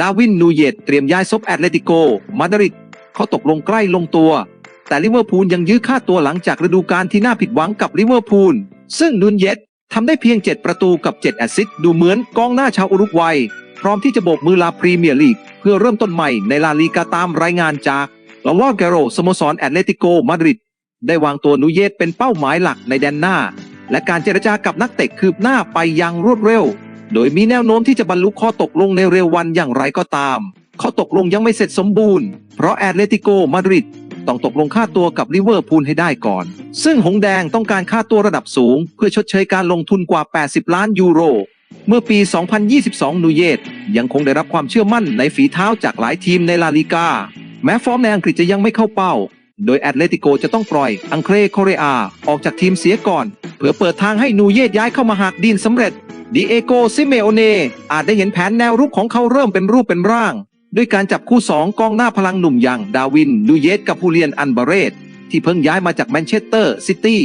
ลาวินนูเยตเตรียมย้ายซบแอตเลติโก มาดริดเขาตกลงใกล้ลงตัว แต่ลิเวอร์พูลยังยื้อค่าตัวหลังจากฤดูกาลที่น่าผิดหวังกับลิเวอร์พูล ซึ่งนูนเยตทำได้เพียง 7 ประตูกับ 7 แอสซิสต์ดูเหมือนกองหน้าชาวอุรุกวัย พร้อมที่จะโบกมือลาพรีเมียร์ลีก เพื่อเริ่มต้นใหม่ในลาลีกาตามรายงานจากลอวอลเกโรสโมสรแอตเลติโกมาดริดได้วางตัวนูเยตเป็นเป้าหมายหลักในแดนหน้า และการเจรจากับนักเตะคืบหน้าไปอยังรวดเร็ว โดยมีแนวโน้มที่จะบรรลุข้อตกลงในเร็ววันอย่างไรก็ตาม ข้อตกลงยังไม่เสร็จสมบูรณ์ เพราะแอตเลติโกมาดริดต้องตกลงค่าตัวกับลิเวอร์พูลให้ได้ก่อน ซึ่งหงแดงต้องการค่าตัวระดับสูง เพื่อชดเชยการลงทุนกว่า 80 ล้านยูโร เมื่อปี 2022 นูเยตยังคงได้รับความเชื่อมั่นในฝีเท้าจากหลายทีมในลาลิกา แม้ฟอร์มในอังกฤษจะยังไม่เข้าเป้า โดยแอตเลติโกจะต้องปล่อยอังเครโคเรอาออกจากทีมเสียก่อน เพื่อเปิดทางให้นูเยตย้ายเข้ามาหากดีนสำเร็จ ดิเอโกซิเมโอเนอาจได้เห็นแผนแนวรุกของเขาเริ่มเป็นรูปเป็นร่าง ด้วยการจับคู่สองกองหน้าพลังหนุ่มอย่างดาวิน นูเยตกับฮูเลียนอันบาเรตที่เพิ่งย้ายมาจากแมนเชสเตอร์ซิตี้